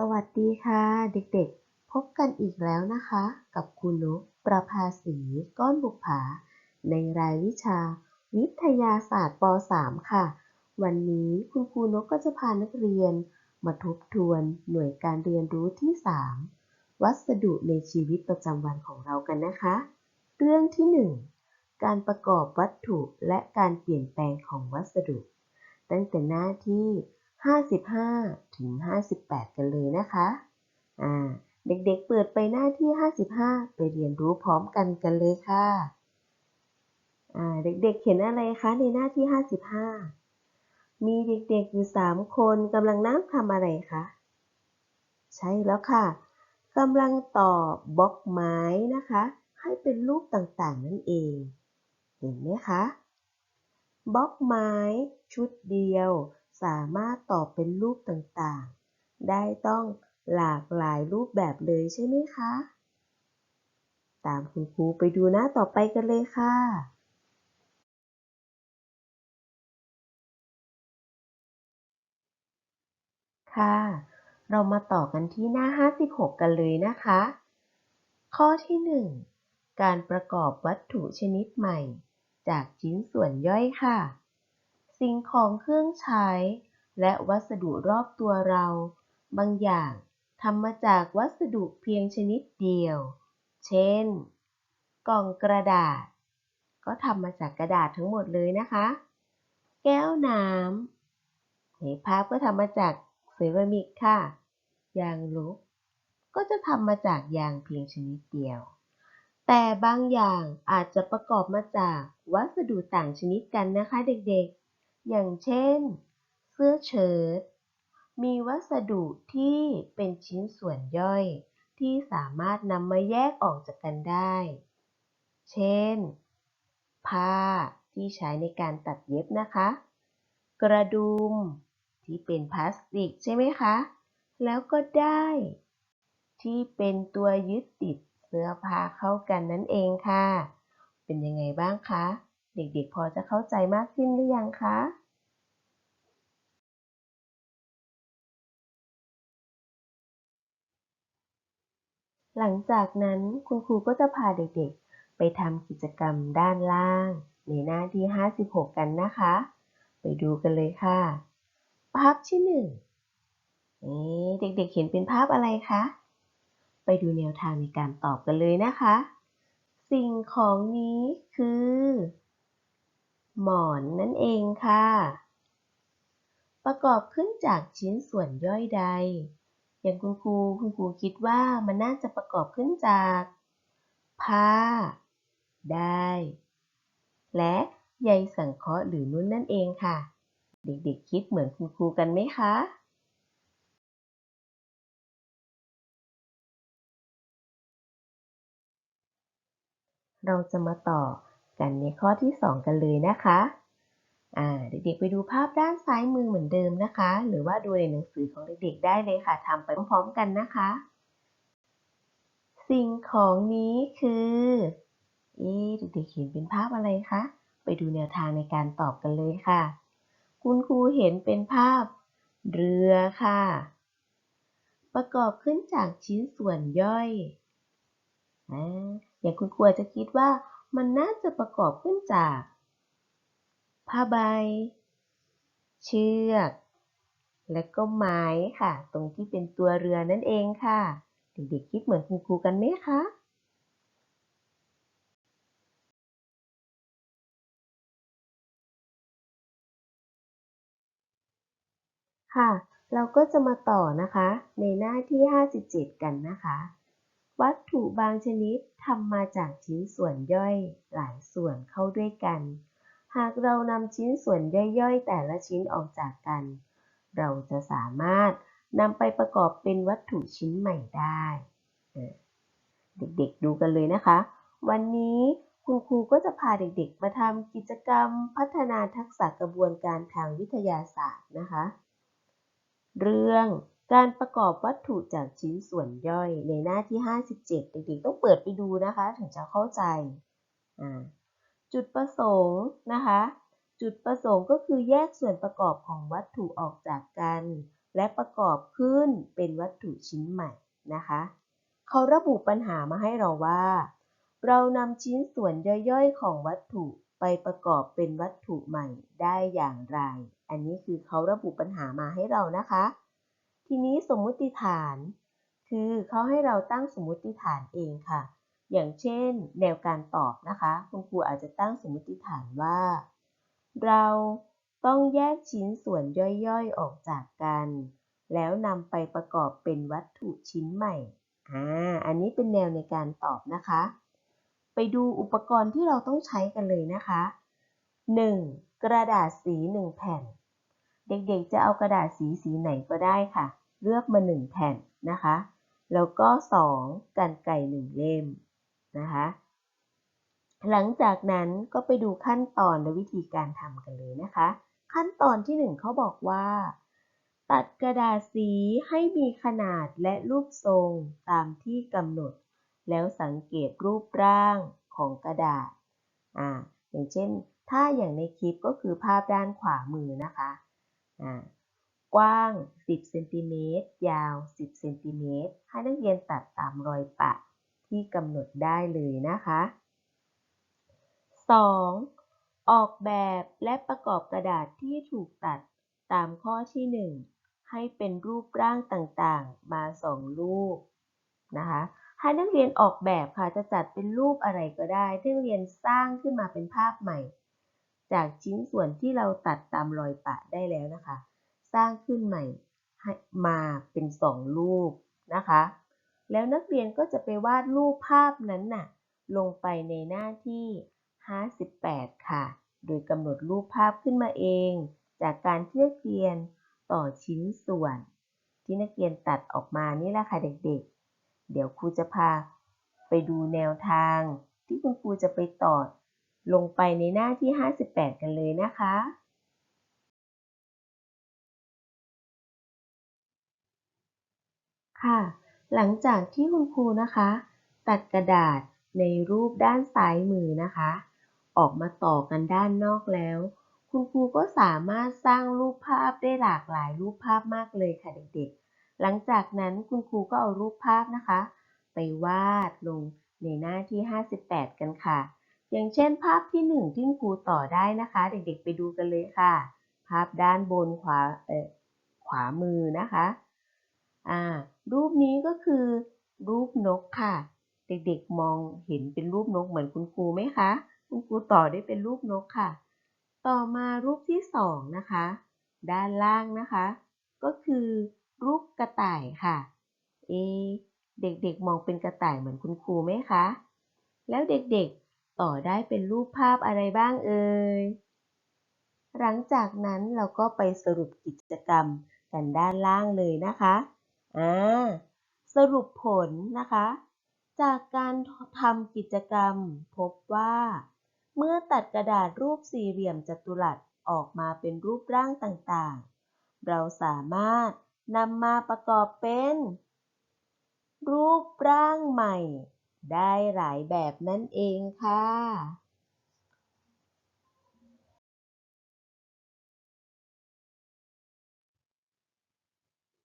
สวัสดีค่ะ เด็กๆ พบกันอีกแล้วนะคะ กับครูนุกประภาสีก้อนบุกผา ในรายวิชา วิทยาศาสตร์ป .3 ค่ะ วันนี้คุณครูนกก็จะพานักเรียน มาทบทวนหน่วยการเรียนรู้ที่ 3 วัสดุในชีวิตประจำวันของเรากันนะคะ เรื่องที่ 1 การประกอบวัตถุและการเปลี่ยนแปลงของวัสดุ ตั้งแต่หน้าที่ 55 ถึง 58 กันเลยนะคะอ่าเด็กๆ เปิดไปหน้าที่ 55 ไปเรียนรู้พร้อมกันกันเลยค่ะอ่าเด็กๆ เห็นอะไรคะในหน้าที่ 55 มีเด็กๆ อยู่ 3 คนกำลังนั่งทำอะไรคะ ใช่แล้วค่ะกำลังต่อบล็อกไม้นะคะ ให้เป็นรูปต่างๆ นั่นเอง เห็นไหมคะบล็อกไม้ชุดเดียว สามารถต่อเป็นรูปต่างๆ ได้ต้องหลากหลายรูปแบบเลยใช่ไหมคะ ตามคุณครูไปดูหน้าต่อไปกันเลยค่ะค่ะ เรามาต่อกันที่หน้า 56 กันเลยนะคะ ข้อที่ 1 การประกอบวัตถุชนิดใหม่ จากชิ้นส่วนย่อยค่ะ สิ่งของเครื่องใช้ และวัสดุรอบตัวเรา บางอย่างทำมาจากวัสดุเพียงชนิดเดียว เช่น กล่องกระดาษ ก็ทำมาจากกระดาษทั้งหมดเลยนะคะ แก้วน้ำในภาพก็ทำมาจากเซรามิกค่ะ ยางลบก็จะทำมาจากยางเพียงชนิดเดียว แต่บางอย่างอาจจะประกอบมาจากวัสดุต่างชนิดกันนะคะเด็กๆ อย่างเช่น เสื้อเชิ้ต มีวัสดุที่เป็นชิ้นส่วนย่อย ที่สามารถนำมาแยกออกจากกันได้ เช่น ผ้าที่ใช้ในการตัดเย็บนะคะ กระดุมที่เป็นพลาสติกใช่ไหมคะ แล้วก็ได้ ที่เป็นตัวยึดติดเสื้อผ้าเข้ากันนั่นเองค่ะ เป็นยังไงบ้างคะ เด็กๆ พอจะเข้าใจมากขึ้นหรือยังคะหลังจากนั้นคุณครูก็จะพาเด็กๆ ไปทำกิจกรรมด้านล่าง ในหน้าที่ 56 กันนะคะ ไปดูกันเลยค่ะ ภาพที่หนึ่งนี่เด็กๆ เห็นเป็นภาพอะไรคะ ไปดูแนวทางในการตอบกันเลยนะคะ สิ่งของนี้คือ หมอนนั่นเองค่ะ ประกอบขึ้นจากชิ้นส่วนย่อยใด อย่างคุณครูคุณครูคิดว่ามันน่าจะประกอบขึ้นจาก ผ้า ได้ และใยสังเคราะห์หรือนุ่นนั่นเองค่ะ เด็กๆคิดเหมือนคุณครูกันไหมคะเราจะมาต่อ กันในข้อที่ 2 กันเลยนะคะเด็กๆไปดูภาพด้านซ้ายมือเหมือนเดิมนะคะ หรือว่าดูในหนังสือของเด็กๆได้เลยค่ะทำไปพร้อมๆกันนะคะ สิ่งของนี้คือเอ๊ะเด็กๆเห็นเป็นภาพอะไรคะไปดูแนวทางในการตอบกันเลยค่ะ คุณครูเห็นเป็นภาพเรือค่ะ ประกอบขึ้นจากชิ้นส่วนย่อยออย่างคุณครูจะคิดว่า มันน่าจะประกอบขึ้นจาก ผ้าใบ เชือก และก็ไม้ค่ะ ตรงที่เป็นตัวเรือนั่นเองค่ะ เด็กๆคิดเหมือนคุณครูกันไหมคะค่ะ เราก็จะมาต่อนะคะ ในหน้าที่ 57 กันนะคะ วัตถุบางชนิดทำมาจากชิ้นส่วนย่อยหลายส่วนเข้าด้วยกัน หากเรานำชิ้นส่วนย่อยๆ แต่ละชิ้นออกจากกัน เราจะสามารถนำไปประกอบเป็นวัตถุชิ้นใหม่ได้ เด็กๆดูกันเลยนะคะ วันนี้คุณครูก็จะพาเด็กๆ มาทำกิจกรรมพัฒนาทักษะกระบวนการทางวิทยาศาสตร์นะคะ เรื่อง การประกอบวัตถุจากชิ้นส่วนย่อยในหน้าที่ 57 เด็กๆ ต้องเปิดไปดูนะคะ ถึงจะเข้าใจ จุดประสงค์นะคะ จุดประสงค์ก็คือแยกส่วนประกอบของวัตถุออกจากกัน และประกอบขึ้นเป็นวัตถุชิ้นใหม่นะคะ เขาระบุปัญหามาให้เราว่า เรานำชิ้นส่วนย่อยๆ ของวัตถุไปประกอบเป็นวัตถุใหม่ได้อย่างไร อันนี้คือเขาระบุปัญหามาให้เรานะคะ ทีนี้สมมุติฐาน คือเขาให้เราตั้งสมมุติฐานเองค่ะ อย่างเช่น แนวการตอบนะคะ คุณครูอาจจะตั้งสมมุติฐานว่า เราต้องแยกชิ้นส่วนย่อยๆออกจากกัน แล้วนำไปประกอบเป็นวัตถุชิ้นใหม่ อ่า อันนี้เป็นแนวในการตอบนะคะ ไปดูอุปกรณ์ที่เราต้องใช้กันเลยนะคะ 1. กระดาษสี 1 แผ่น เด็กๆจะเอากระดาษสีสีไหนก็ได้ค่ะ เลือกมา1แผ่นนะคะ แล้วก็ 2. กันไก่1เล่มนะคะ หลังจากนั้นก็ไปดูขั้นตอนและวิธีการทำกันเลยนะคะ ขั้นตอนที่ 1เขาบอกว่า ตัดกระดาษสีให้มีขนาดและรูปทรงตามที่กำหนด แล้วสังเกตรูปร่างของกระดาษ อ่า อย่างเช่น ถ้าอย่างในคลิปก็คือภาพด้านขวามือนะคะ กว้าง 10เซนติเมตรยาว 10เซนติเมตรให้นักเรียนตัดตามรอยปะที่กำหนดได้เลยนะคะ 2. ออกแบบและประกอบกระดาษที่ถูกตัดตามข้อที่ 1 ให้เป็นรูปร่างต่างๆ มาสองรูปนะคะให้นักเรียนออกแบบค่ะจะจัดเป็นรูปอะไรก็ได้ที่นักเรียนสร้างขึ้นมาเป็นภาพใหม่ จากชิ้นส่วนที่เราตัดตามรอยปะได้แล้วนะคะ สร้างขึ้นใหม่ให้มาเป็นสองรูปนะคะ แล้วนักเรียนก็จะไปวาดรูปภาพนั้นน่ะลงไปในหน้าที่ 58 ค่ะ โดยกำหนดรูปภาพขึ้นมาเอง จากการที่นักเรียนต่อชิ้นส่วน ที่นักเรียนตัดออกมานี่แหละค่ะเด็กๆเดี๋ยวครูจะพาไปดูแนวทาง ที่คุณครูจะไปต่อ ลงไปในหน้าที่ 58 กันเลยนะคะ ค่ะ หลังจากที่คุณครูนะคะ ตัดกระดาษในรูปด้านซ้ายมือนะคะ ออกมาต่อกันด้านนอกแล้ว คุณครูก็สามารถสร้างรูปภาพได้หลากหลายรูปภาพมากเลยค่ะเด็กๆ หลังจากนั้นคุณครูก็เอารูปภาพนะคะ ไปวาดลงในหน้าที่ 58 กันค่ะ อย่างเช่นภาพที่ 1 ที่คุณครูต่อได้นะคะ เด็กๆไปดูกันเลยค่ะ ภาพด้านบนขวาเออขวามือนะคะอ่ารูปนี้ก็คือ รูปนกค่ะ เด็กๆมองเห็นเป็นรูปนกเหมือนคุณครูไหมคะ คุณครูต่อได้เป็นรูปนกค่ะ ต่อมารูปที่สองนะคะ ด้านล่างนะคะ ก็คือรูปกระต่ายค่ะเอเด็กๆมองเป็นกระต่ายเหมือนคุณครูไหมคะ แล้วเด็กๆ ต่อได้เป็นรูปภาพอะไรบ้างเอ่ย หลังจากนั้นเราก็ไปสรุปกิจกรรมกันด้านล่างเลยนะคะอ่าสรุปผลนะคะ จากการทำกิจกรรมพบว่า เมื่อตัดกระดาษรูปสี่เหลี่ยมจัตุรัสออกมาเป็นรูปร่างต่างๆ เราสามารถนำมาประกอบเป็น รูปร่างใหม่ ได้หลายแบบนั่นเองค่ะ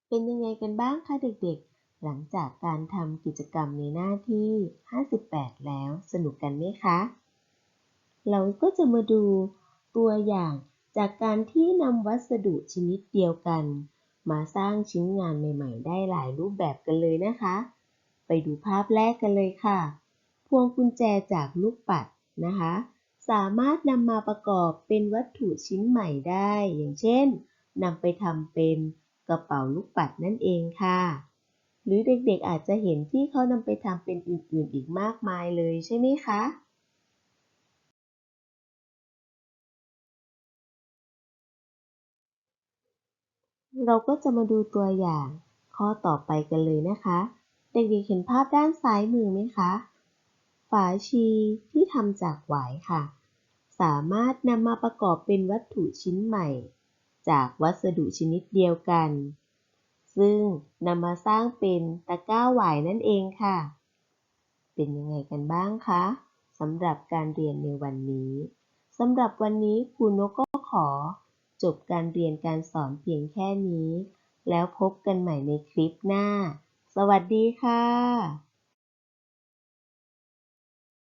เป็นยังไงกันบ้างคะเด็กๆ หลังจากการทำกิจกรรมในหน้าที่ 58 แล้วสนุกกันไหมคะ เราก็จะมาดูตัวอย่างจากการที่นำวัสดุชนิดเดียวกัน มาสร้างชิ้นงานใหม่ ๆ ได้หลายรูปแบบกันเลยนะคะ ไปดูภาพแรกกันเลยค่ะ พวงกุญแจจากลูกปัดนะคะ สามารถนำมาประกอบเป็นวัตถุชิ้นใหม่ได้ อย่างเช่นนำไปทำเป็นกระเป๋าลูกปัดนั่นเองค่ะ หรือเด็กๆอาจจะเห็นที่เขานำไปทำเป็นอื่นๆอีกมากมายเลยใช่ไหมคะเราก็จะมาดูตัวอย่างข้อต่อไปกันเลยนะคะ เด็กๆเห็นภาพด้านซ้ายมือไหมคะ ฝาชีที่ทำจากหวายค่ะ สามารถนำมาประกอบเป็นวัตถุชิ้นใหม่ จากวัสดุชนิดเดียวกัน ซึ่งนำมาสร้างเป็นตะกร้าหวายนั่นเองค่ะ เป็นยังไงกันบ้างคะสำหรับการเรียนในวันนี้สำหรับวันนี้ครูนกก็ขอ จบการเรียนการสอนเพียงแค่นี้ แล้วพบกันใหม่ในคลิปหน้า สวัสดีค่ะ